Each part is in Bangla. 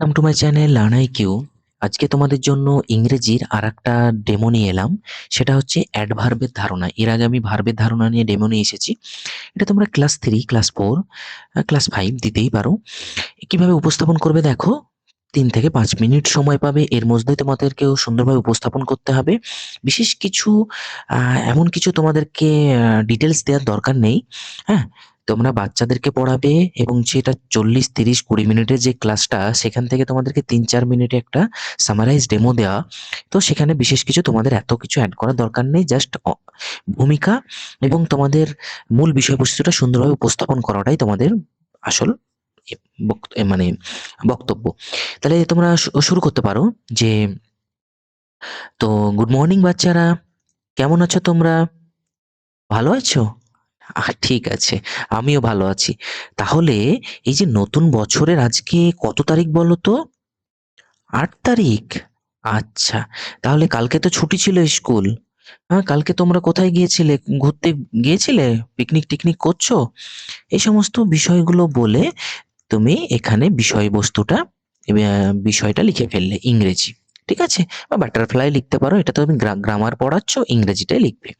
Welcome to my channel learn I Q আজকে তোমাদের জন্য ইংরেজির আর একটা ডেমো নিয়ে এলাম। সেটা হচ্ছে অ্যাডভার্বের ধারণা। এর আগে আমি ভার্বের ধারণা নিয়ে ডেমো নিয়ে এসেছি। এটা তোমরা class three class four class five দিতেই পারো। কীভাবে উপস্থাপন করবে দেখো? তিন থেকে পাঁচ মিনিট সময় পাবে। এর মধ্যে তোমাদেরকেও সুন্দরভাবে উপস্থাপন করতে হবে। বিশেষ কিছু এমন কিছু তোমাদেরকে ডিটেলস দেওয়ার দরকার নেই। হ্যাঁ? তোমরা বাচ্চাদেরকে পড়াবে এবং সেটা চল্লিশ, তিরিশ, কুড়ি মিনিটের যে ক্লাসটা, সেখান থেকে তোমাদেরকে তিন, চার মিনিটে একটা সামারাইজ ডেমো দেওয়া তো সেখানে বিশেষ কিছু তোমাদের এত কিছু অ্যাড করার দরকার নেই জাস্ট ভূমিকা এবং তোমাদের মূল বিষয়বস্তুটা সুন্দরভাবে উপস্থাপন করাটাই তোমাদের আসল মানে বক্তব্য। তাহলে তোমরা শুরু করতে পারো যে, তো গুড মর্নিং বাচ্চারা, কেমন আছো তোমরা? ভালো আছো? ঠিক আছে, আমিও ভালো আছি। তাহলে এই যে নতুন বছরের আজকে কত তারিখ বলো তো? আট তারিখ? আচ্ছা তাহলে কালকে তো ছুটি ছিল স্কুল। হ্যাঁ কালকে তোমরা কোথায় গিয়েছিলে? ঘুরতে গিয়েছিলে? পিকনিক টিকনিক করছ? এই সমস্ত বিষয়গুলো বলে তুমি এখানে বিষয়বস্তুটা বিষয়টা লিখে ফেললে ইংরেজি। ঠিক আছে? বা বাটারফ্লাই লিখতে পারো, এটা তো তুমি গ্রামার পড়াচ্ছ, ইংরেজিটাই লিখবে।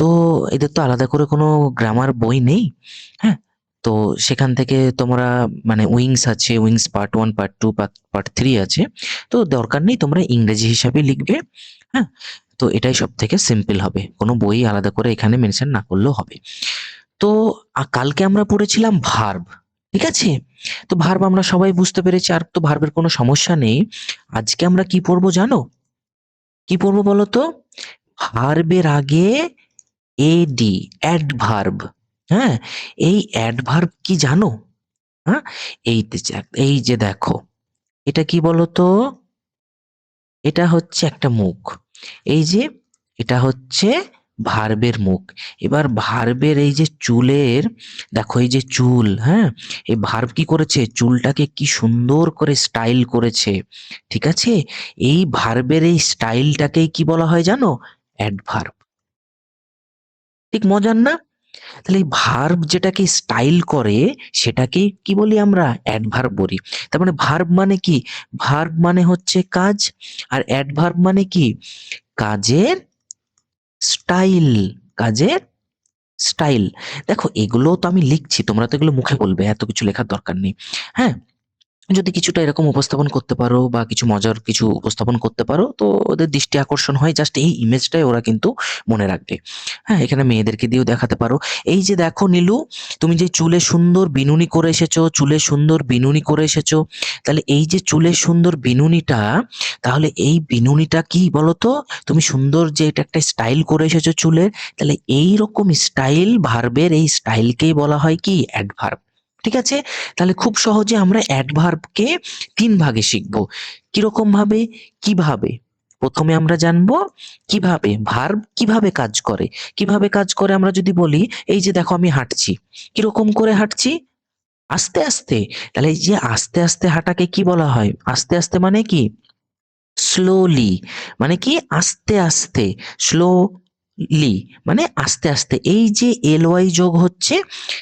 তো এদের তো আলাদা করে কোনো গ্রামার বই নেই হ্যাঁ? তো সেখান থেকে তোমরা মানে উইংস আছে wings part one part two part three আছে। তো দরকার নেই তোমরা ইংরেজি হিসাবে লিখবে হ্যাঁ? তো এটাই সব থেকে সিম্পল হবে। কোনো বই আলাদা করে এখানে মেনশন না করলেও হবে। তো কালকে আমরা পড়েছিলাম ভার্ব ঠিক আছে? তো ভার্ব আমরা সবাই বুঝতে পেরেছি, আর তো ভার্বের কোনো সমস্যা নেই। আজকে আমরা কি পড়ব জানো? কি পড়ব বলো তো? ভার্বের আগে এডি অ্যাডভার্ব হ্যাঁ? এই অ্যাডভার্ব কি জানো? হ্যাঁ? এই যে দেখ- এই যে দেখো, এটা কি বলো তো এটা হচ্ছে একটা মুখ। এই যে, এটা হচ্ছে ভার্বের মুখ। এবার ভার্বের এই যে চুলের, দেখো এই যে চুল হ্যাঁ? এই ভার্ব কি করেছে? চুলটাকে কি সুন্দর করে স্টাইল করেছে, ঠিক আছে? এই ভার্বের এই স্টাইলটাকেই কি বলা হয় জানো? অ্যাডভার্ব ঠিক মজার না? তাহলে এই ভার্ব যেটাকে স্টাইল করে, সেটাকে কি বলি আমরা? অ্যাডভার্ব বলি। তার মানে ভার্ব মানে কি? ভার্ব মানে হচ্ছে কাজ, আর অ্যাডভার্ব মানে কি? কাজের স্টাইল কাজের স্টাইল দেখো, এগুলো তো আমি লিখছি, তোমরা তো এগুলো মুখে বলবে, এত কিছু লেখার দরকার নেই। হ্যাঁ? যদি কিছুটা এরকম উপস্থাপন করতে পারো বা কিছু মজার কিছু উপস্থাপন করতে পারো, তো ওদের দৃষ্টি আকর্ষণ হয় জাস্ট এই ইমেজটাই ওরা কিন্তু মনে রাখবে। হ্যাঁ এখানে মেয়েদেরকে দিয়েও দেখাতে পারো। এই যে দেখো নীলু, তুমি যে চুলে সুন্দর বিনুনি করে এসেছ, চুলে সুন্দর বিনুনি করে এসেছ, তাহলে এই যে চুলের সুন্দর বিনুনিটা, তাহলে এই বিনুনিটা কি বলো তো তুমি সুন্দর যে এটা একটা স্টাইল করে এসেছ চুলের তাহলে এই রকম স্টাইল ভার্বের এই স্টাইলকেই বলা হয় কি? অ্যাডভার্ব ঠিক আছে? তাহলে খুব সহজে আমরা অ্যাডভার্বকে তিন ভাগে শিখব। কীরকম ভাবে? কীভাবে? প্রথমে আমরা জানব কীভাবে ভার্ব কীভাবে কাজ করে। কীভাবে কাজ করে আমরা যদি বলি, এই যে দেখো আমি হাঁটছি। কীরকম করে হাঁটছি? আস্তে আস্তে। তাহলে এই যে আস্তে আস্তে হাঁটাকে কি বলা হয়? আস্তে আস্তে মানে কি? স্লোলি। মানে কি? আস্তে আস্তে। স্লোলি মানে আস্তে আস্তে, এই যে এল ওয়াই যোগ হচ্ছে,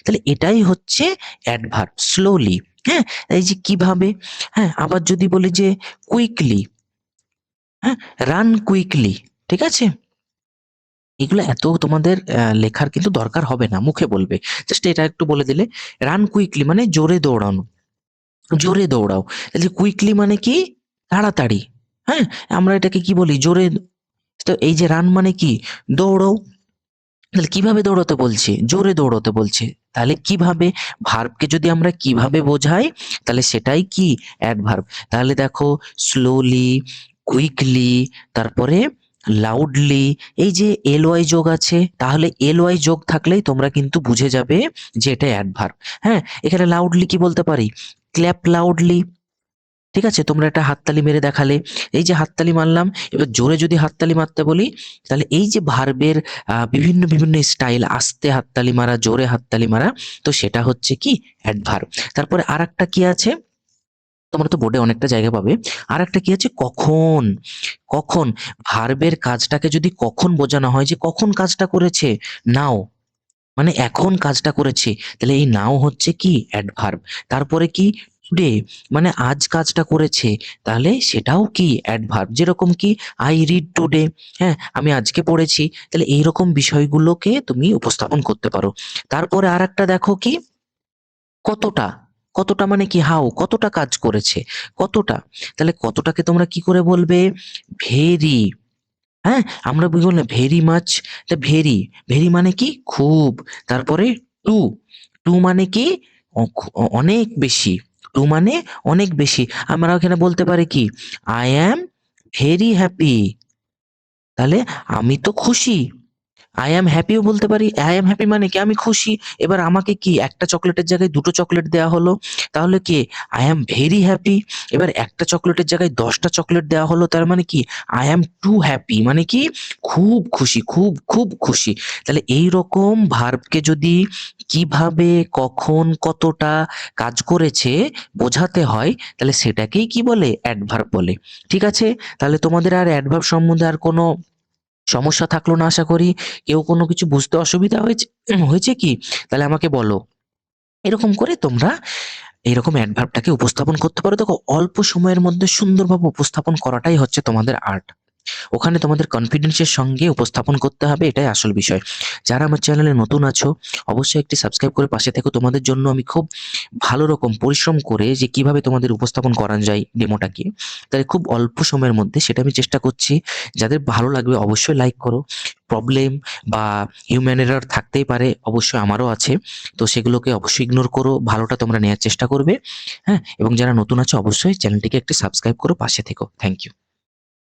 তাহলে এটাই হচ্ছে অ্যাডভার্ব স্লোলি হ্যাঁ? এই যে কীভাবে? হ্যাঁ আবার যদি বলি যে কুইকলি হ্যাঁ? রান কুইকলি ঠিক আছে? এগুলো এত তোমাদের লেখার কিন্তু দরকার হবে না, মুখে বলবে। জাস্ট এটা একটু বলে দিলে রান কুইকলি মানে জোরে দৌড়ানো, জোরে দৌড়াও। তাহলে কুইকলি মানে কি? তাড়াতাড়ি হ্যাঁ? আমরা এটাকে কি বলি? জোরে তো এই যে রান মানে কি? দৌড়ো তাহলে কীভাবে দৌড়াতে বলছে? জোরে দৌড়াতে বলছে। তাহলে কীভাবে? ভার্বকে যদি আমরা কীভাবে বোঝাই, তাহলে সেটাই কি? অ্যাডভার্ব তাহলে দেখো স্লোলি কুইকলি তারপরে লাউডলি এই যে এল ওয়াই যোগ আছে, তাহলে এল ওয়াই যোগ থাকলেই তোমরা কিন্তু বুঝে যাবে যে এটা অ্যাডভার্ব হ্যাঁ এখানে লাউডলি কি বলতে পারি? ক্ল্যাপ লাউডলি ঠিক আছে? তোমরা একটা হাততালি মেরে দেখালে। এই যে হাততালি মারলাম, এবার জোরে যদি হাততালি মারতে বলি, তাহলে এই যে ভার্বের বিভিন্ন বিভিন্ন স্টাইল, আস্তে হাততালি মারা, জোরে হাততালি মারা, তো সেটা হচ্ছে কি? অ্যাডভার্ব। তারপরে আর একটা কি আছে? তোমরা তো বোর্ডে অনেকটা জায়গা পাবে। আর একটা কি আছে? কখন? কখন? ভার্বের কাজটাকে যদি কখন বোঝানো হয় যে কখন কাজটা করেছে? নাও। মানে এখন কাজটা করেছে। তাহলে এই নাও হচ্ছে কি? অ্যাডভার্ব। তারপরে কি? টুডে মানে আজ কাজটা করেছে, তাহলে সেটাও কি অ্যাডভার্ব যেরকম কি আই রিড টুডে হ্যাঁ আমি আজকে পড়েছি, তাহলে এইরকম বিষয়গুলোকে তুমি উপস্থাপন করতে পারো। তারপরে আর একটা দেখো কি, কতটা? কতটা মানে কি হাউ কতটা কাজ করেছে? কতটা? তাহলে কতটাকে তোমরা কি করে বলবে? ভেরি হ্যাঁ আমরা বললাম ভেরি মাচ ভেরি ভেরি মানে কি, খুব, তারপরে টু টু মানে কি অনেক বেশি। টু মানে অনেক বেশি। আমরা ওখানে বলতে পারি কি আই অ্যাম ভেরি হ্যাপি তাহলে আমি তো খুশি। আই অ্যাম হ্যাপিও বলতে পারি আই অ্যাম হ্যাপি মানে কি? আমি খুশি। এবার আমাকে কি একটা চকলেটের জায়গায় দুটো চকলেট দেওয়া হলো? তাহলে কি? আই অ্যাম ভেরি হ্যাপি এবার একটা চকলেটের জায়গায় দশটা চকলেট দেওয়া হলো, তার মানে কি? আই অ্যাম টু হ্যাপি মানে কি? খুব খুশি, খুব খুব খুশি। তাহলে এই রকম ভার্বকে যদি কীভাবে, কখন, কতটা কাজ করেছে বোঝাতে হয়, তাহলে সেটাকেই কি বলে? অ্যাডভার্ব বলে। ঠিক আছে? তাহলে তোমাদের আর অ্যাডভার্ব সম্বন্ধে আর কোনো সমস্যা থাকল না, আশা করি। কেউ কোনো কিছু বুঝতে অসুবিধা হয়েছে হয়েছে কি? তাহলে আমাকে বলো। এরকম করে তোমরা এরকম অ্যাডভার্বটাকে উপস্থাপন করতে পারো। দেখো, অল্প সময়ের মধ্যে সুন্দরভাবে উপস্থাপন করাটাই হচ্ছে তোমাদের আর্ট ওখানে তোমাদের কনফিডেন্সের সঙ্গে উপস্থাপন করতে হবে, এটাই আসল বিষয়। যারা আমার চ্যানেলে নতুন আছো, অবশ্যই একটি সাবস্ক্রাইব করে পাশে থেকো। তোমাদের জন্য আমি খুব ভালো রকম পরিশ্রম করে যে কীভাবে তোমাদের উপস্থাপন করা যায় ডেমোটাকে তাই খুব অল্প সময়ের মধ্যে সেটা আমি চেষ্টা করছি। যাদের ভালো লাগবে অবশ্যই লাইক করো। প্রবলেম বা হিউম্যান এরার থাকতেই পারে, অবশ্যই আমারও আছে। তো সেগুলোকে অবশ্যই ইগনোর করো, ভালোটা তোমরা নেওয়ার চেষ্টা করবে। হ্যাঁ এবং যারা নতুন আছো, অবশ্যই চ্যানেলটিকে একটি সাবস্ক্রাইব করো, পাশে থেকো। Thank you